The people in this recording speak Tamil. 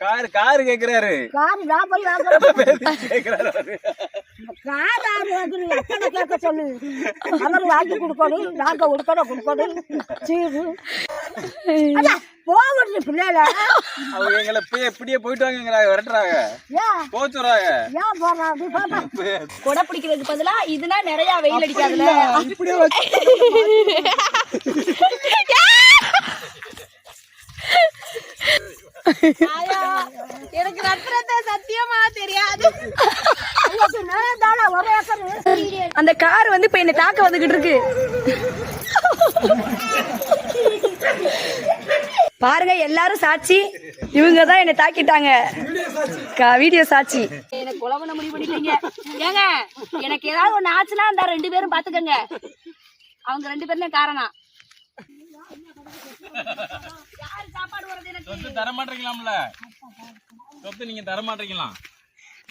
காரு காரு கேக்குறாரு. காரு வாங்குறேன் கேக்குறாரு. கார் எத்தனை கேட்க சொல்லு? அவர் வாங்கி கொடுக்கணும் நாங்க உடுக்கணும் கொடுக்கணும். சீரு. போகுது பிள்ளைல அவங்க எங்களை இப்படியே போயிட்டு வாங்கங்கிறாங்க விரட்டுறாங்க. ஏன்? போச்சுறாங்க ஏன் போறாங்க? கொடை பிடிக்கிறதுக்கு பதிலா இதுனா நிறைய வெயில் அடிக்காதுல்ல இப்படியே வச்சு ஆயா, எனக்கு ரத்னத்தை சத்தியமா தெரியாது ஐயோக்கு நான் தானே ஒரு ஏக்கர் அந்த கார் வந்து இப்ப என்ன தாக்க வந்துகிட்டு இருக்கு. பாருங்க எல்லாரும் சாட்சி. இவங்க தான் என்ன தாக்கிட்டாங்க. கா- வீடியோ சாட்சி. எனக்கு பண்ண முடிவு பண்ணிட்டீங்க. ஏங்க எனக்கு ஏதாவது ஒண்ணு ஆச்சுன்னா அந்த ரெண்டு பேரும் பாத்துக்கங்க. அவங்க ரெண்டு பேரும் காரணம். யாரு சாப்பாடு வருது எனக்கு சொத்து தர மாட்டீங்களாம்ல சொத்து நீங்க தர மாட்டீங்களா